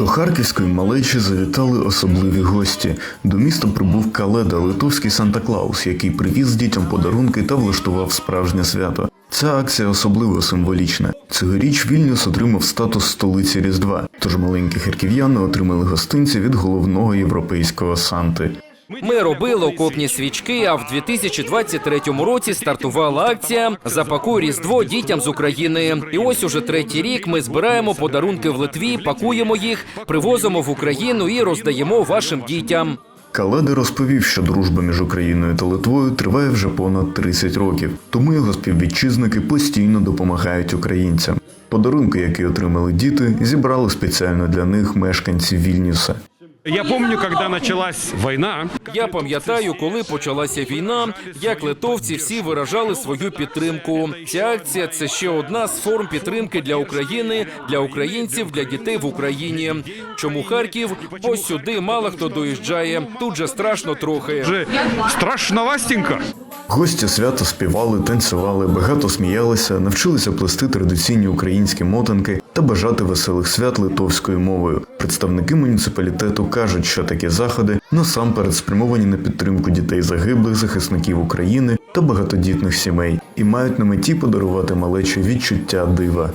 До харківської малечі завітали особливі гості. До міста прибув Каледа, литовський Санта-Клаус, який привіз дітям подарунки та влаштував справжнє свято. Ця акція особливо символічна. Цьогоріч Вільнюс отримав статус столиці Різдва, тож маленькі харків'яни отримали гостинці від головного європейського Санти. Ми робили окопні свічки. А в 2023 році стартувала акція Запакуй різдво дітям з України. І ось уже третій рік ми збираємо подарунки в Литві, пакуємо їх, привозимо в Україну і роздаємо вашим дітям. Каледа розповів, що дружба між Україною та Литвою триває вже понад 30 років, тому його співвітчизники постійно допомагають українцям. Подарунки, які отримали діти, зібрали спеціально для них мешканці Вільнюса. Я помню, когда началась война, Я пам'ятаю, коли почалася війна, як литовці всі виражали свою підтримку. Ця акція це ще одна з форм підтримки для України, для українців, для дітей в Україні. Чому Харків? Бо сюди мало хто доїжджає. Тут же страшно трохи. же страшновастенько. Гості свято співали, танцювали, багато сміялися, навчилися плести традиційні українські мотанки та бажати веселих свят литовською мовою. Представники муніципалітету кажуть, що такі заходи насамперед спрямовані на підтримку дітей загиблих, захисників України та багатодітних сімей і мають на меті подарувати малечі відчуття дива.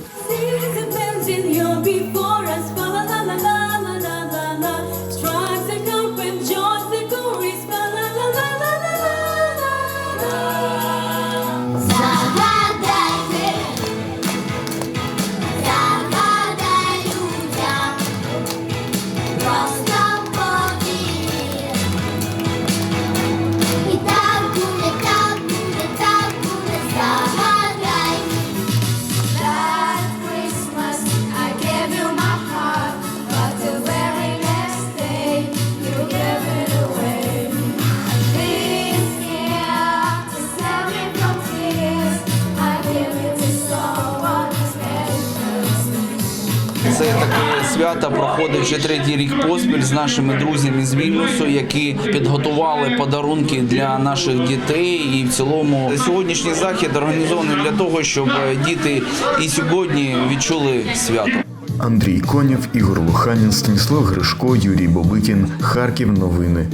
Це таке свято проходить вже третій рік поспіль з нашими друзями з Вільнюсу, які підготували подарунки для наших дітей. І в цілому сьогоднішній захід організований для того, щоб діти і сьогодні відчули свято. Андрій Конєв, Ігор Луханін, Станіслав Гришко, Юрій Бобикін, Харків. Новини.